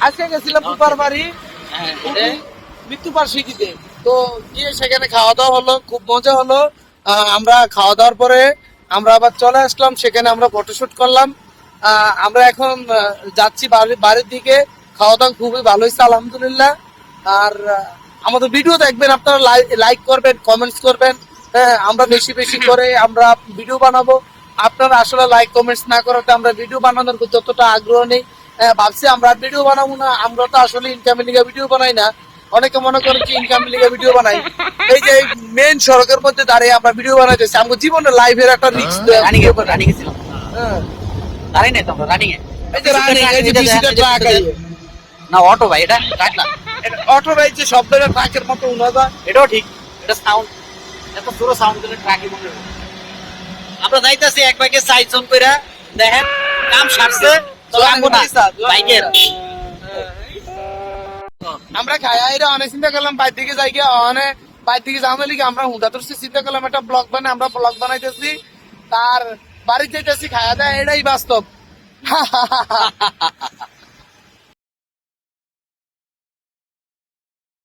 আজকে গেছিলাম পুপার বাড়ি হ্যাঁ, মৃত্যু বার্ষিকীতে। তো গিয়ে সেখানে খাওয়া দাওয়া হলো খুব মজা হলো। আমরা খাওয়া দাওয়ার পরে আমরা আবার চলে আসলাম সেখানে আমরা ফটোশুট করলাম। আহ, আমরা এখন যাচ্ছি বাড়ি- বাড়ির দিকে। খাওয়া দাওয়া খুবই ভালো হয়েছে আলহামদুলিল্লাহ। আর আমাদের ভিডিও দেখবেন আপনারা লাইক করবেন কমেন্টস করবেন। হ্যাঁ আমরা বেশি বেশি করে আমরা ভিডিও বানাবো। আপনারা আসলে লাইক কমেন্টস না করাতে আমরা ভিডিও বানানোর যতটা আগ্রহ নেই। হ্যাঁ, ভাবছি আমরা ভিডিও বানাবো না। আমরা তো আসলে ইনকামের লিগে ভিডিও বানাই না। অনেকে মনে করেন যে ইনকামের লিগে ভিডিও বানাই। এই যে মেন সড়কের মধ্যে দাঁড়িয়ে আমরা ভিডিও বানাইতেছি আমাদের জীবনে লাইভের একটা রিস্ক রানিং এ রানিং গেছিলাম রানিং নাই তো আমরা রানিং এ এই যে রানিং এই যে বিসিটা ট্রাক না অটো ভাই এটা ট্রাক না। অটো রাইড যে শব্দটা ট্রাকের মতো উনা যায় এটাও ঠিক এটা সাউন্ড এত পুরো সাউন্ড করে ট্রাকই মনে হয়। আমরা যাইতাছি এক বাইকে সাইজ জোন কইরা দেখেন কাম সারছে। তো আমগো না বাইকের। আমরা খাই আইরে অনেক চিন্তা করলাম বাইর দিকে যাই গিয়ে অনেক বাইর দিকে যাওয়ার লিগে আমরা হুদা তোর চিন্তা করলাম একটা ব্লগ বানাই আমরা ব্লগ বানাইতেছি। তার বাড়ি যেতেছি খাওয়া দেয় এটাই বাস্তব।